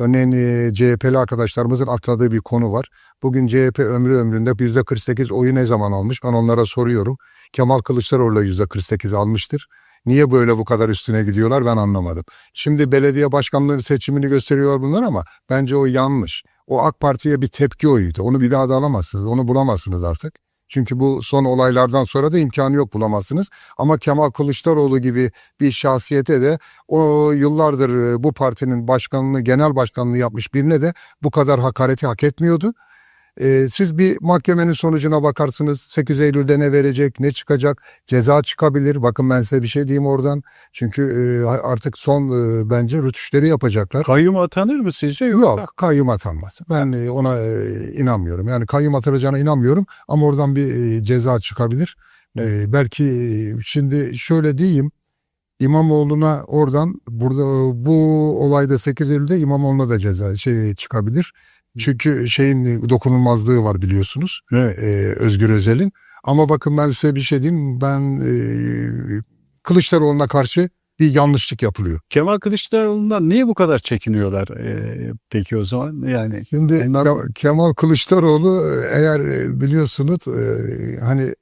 Örneğin e, CHP'li arkadaşlarımızın atladığı bir konu var. Bugün CHP ömrü ömründe %48 oyu ne zaman almış? Ben onlara soruyorum. Kemal Kılıçdaroğlu %48 almıştır. Niye böyle bu kadar üstüne gidiyorlar ben anlamadım. Şimdi belediye başkanlığı seçimini gösteriyorlar bunlar ama bence o yanlış. O AK Parti'ye bir tepki oyuydu. Onu bir daha da alamazsınız. Onu bulamazsınız artık. Çünkü bu son olaylardan sonra da imkanı yok bulamazsınız. Ama Kemal Kılıçdaroğlu gibi bir şahsiyete de o yıllardır e, bu partinin başkanlığı, genel başkanlığı yapmış birine de bu kadar hakareti hak etmiyordu. Ee, siz bir mahkemenin sonucuna bakarsınız. 8 Eylül'de ne verecek, ne çıkacak, ceza çıkabilir. Bakın ben size bir şey diyeyim oradan. Çünkü e, artık son e, bence rütüşleri yapacaklar. Kayyum atanır mı sizce? Yoksa? Yok kayyum atanmaz. Ben e, ona e, inanmıyorum. Yani kayyum atılacağına inanmıyorum ama oradan bir e, ceza çıkabilir. E, belki şimdi şöyle diyeyim. İmamoğlu'na oradan burada bu olayda 8 Eylül'de İmamoğlu'na da ceza şey çıkabilir. Çünkü şeyin e, dokunulmazlığı var biliyorsunuz. Evet. e, Özgür Özel'in. Ama bakın ben size bir şey diyeyim. Ben e, Kılıçdaroğlu'na karşı bir yanlışlık yapılıyor. Kemal Kılıçdaroğlu'ndan niye bu kadar çekiniyorlar e, peki o zaman? Yani Şimdi Ke- Kemal Kılıçdaroğlu e, eğer biliyorsunuz e, hani